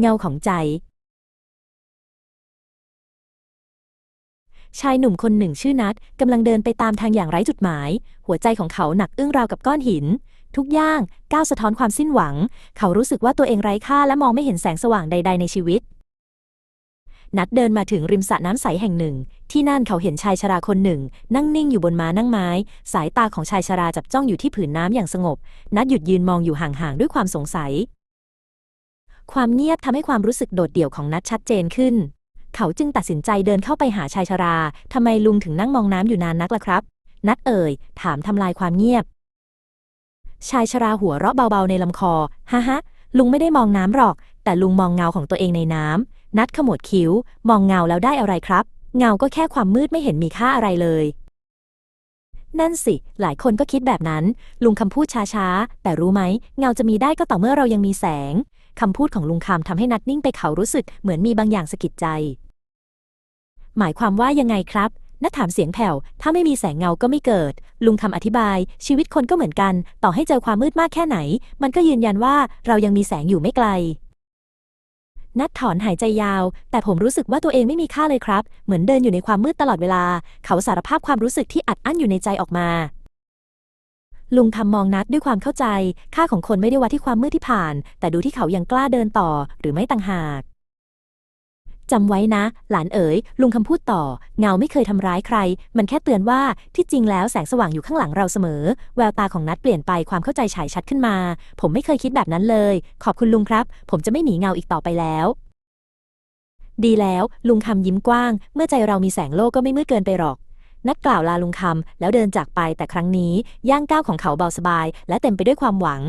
เงาของใจ ชายหนุ่มคนหนึ่งชื่อนัทกำลังเดินไปตามทางอย่างไร้จุดหมาย หัวใจของเขาหนักอึ้งราวกับก้อนหิน ทุกย่างก้าวสะท้อนความสิ้นหวัง เขารู้สึกว่าตัวเองไร้ค่าและมองไม่เห็นแสงสว่างใด ๆ ในชีวิต นัดเดินมาถึงริมสระน้ำใสแห่งหนึ่ง ที่นั่นเขาเห็นชายชราคนหนึ่ง นั่งนิ่งอยู่บนม้านั่งไม้ สายตาของชายชราจับจ้องอยู่ที่ผืนน้ำอย่างสงบ นัดหยุดยืนมองอยู่ห่างๆด้วยความสงสัย ความเงียบทำให้ความรู้สึกโดดเดี่ยวของนัดชัดเจนขึ้น เขาจึงตัดสินใจเดินเข้าไปหาชายชราทำไมลุงถึงนั่งมองน้ำอยู่นานนักล่ะครับ นัดเอ่ย ถามทำลายความเงียบ ชายชราหัวเราะเบาๆในลำคอฮ่าฮะลุงไม่ได้มองน้ำหรอก แต่ลุงมองเงาของตัวเองในน้ำนัดขมวดคิ้ว มองเงาแล้วได้อะไรครับ เงาก็แค่ความมืดไม่เห็นมีค่าอะไรเลย นั่นสิ หลายคนก็คิดแบบนั้น ลุงคำพูดช้าๆ แต่รู้ไหม เงาจะมีได้ก็ต่อเมื่อเรายังมีแสง คำพูดของลุงคำทำให้นัดนิ่งไปเขารู้สึกเหมือนมีบางอย่างสะกิดใจ หมายความว่ายังไงครับนัดถามเสียงแผ่ว ถ้าไม่มีแสงเงาก็ไม่เกิด ลุงคำอธิบาย ชีวิตคนก็เหมือนกัน ต่อให้เจอความมืดมากแค่ไหน มันก็ยืนยันว่าเรายังมีแสงอยู่ไม่ไกล นัดถอนหายใจยาว แต่ผมรู้สึกว่าตัวเองไม่มีค่าเลยครับ เหมือนเดินอยู่ในความมืดตลอดเวลา เขาสารภาพความรู้สึกที่อัดอั้นอยู่ในใจออกมา ลุงคำมองนัดด้วยความเข้าใจ ค่าของคนไม่ได้วัดที่ความมืดที่ผ่าน แต่ดูที่เขายังกล้าเดินต่อหรือไม่ต่างหากจำไว้นะ หลานเอ๋ย ลุงคำพูดต่อ เงาไม่เคยทำร้ายใคร มันแค่เตือนว่าที่จริงแล้วแสงสว่างอยู่ข้างหลังเราเสมอ แววตาของนัดเปลี่ยนไปความเข้าใจฉายชัดขึ้นมา ผมไม่เคยคิดแบบนั้นเลย ขอบคุณลุงครับ ผมจะไม่หนีเงาอีกต่อไปแล้ว ดีแล้ว ลุงคำยิ้มกว้าง เมื่อใจเรามีแสงโลกก็ไม่มืดเกินไปหรอก นัดกล่าวลาลุงคำแล้วเดินจากไปแต่ครั้งนี้ย่างก้าวของเขาเบาสบาย และเต็มไปด้วยความหวัง